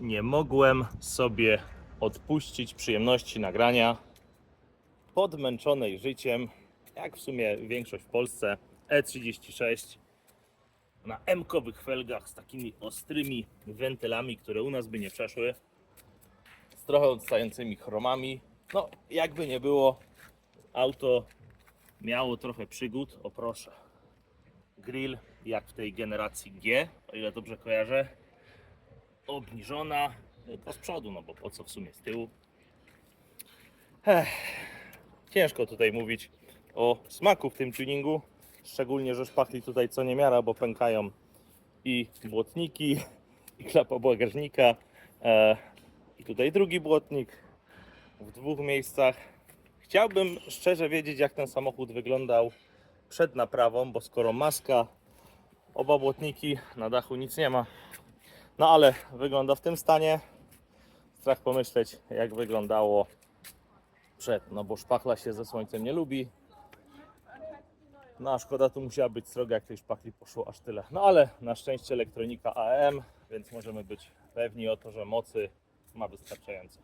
nie mogłem sobie odpuścić przyjemności nagrania podmęczonej życiem, jak w sumie większość w Polsce, E36 na M-kowych felgach z takimi ostrymi wentylami, które u nas by nie przeszły, z trochę odstającymi chromami. No, jakby nie było, auto miało trochę przygód. O proszę, grill jak w tej generacji G, o ile dobrze kojarzę, obniżona, no to z przodu, no bo po co w sumie z tyłu. Ech, ciężko tutaj mówić o smaku w tym tuningu, szczególnie, że szpachli tutaj co nie miara, bo pękają i błotniki, i klapa bagażnika, e, i tutaj drugi błotnik w dwóch miejscach. Chciałbym szczerze wiedzieć, jak ten samochód wyglądał przed naprawą, bo skoro maska, oba błotniki, na dachu nic nie ma. No ale wygląda w tym stanie. Strach pomyśleć, jak wyglądało przed, no bo szpachla się ze słońcem nie lubi. No a szkoda tu musiała być sroga, jak tej szpachli poszło aż tyle. No ale na szczęście elektronika AM, więc możemy być pewni o to, że mocy ma wystarczająco.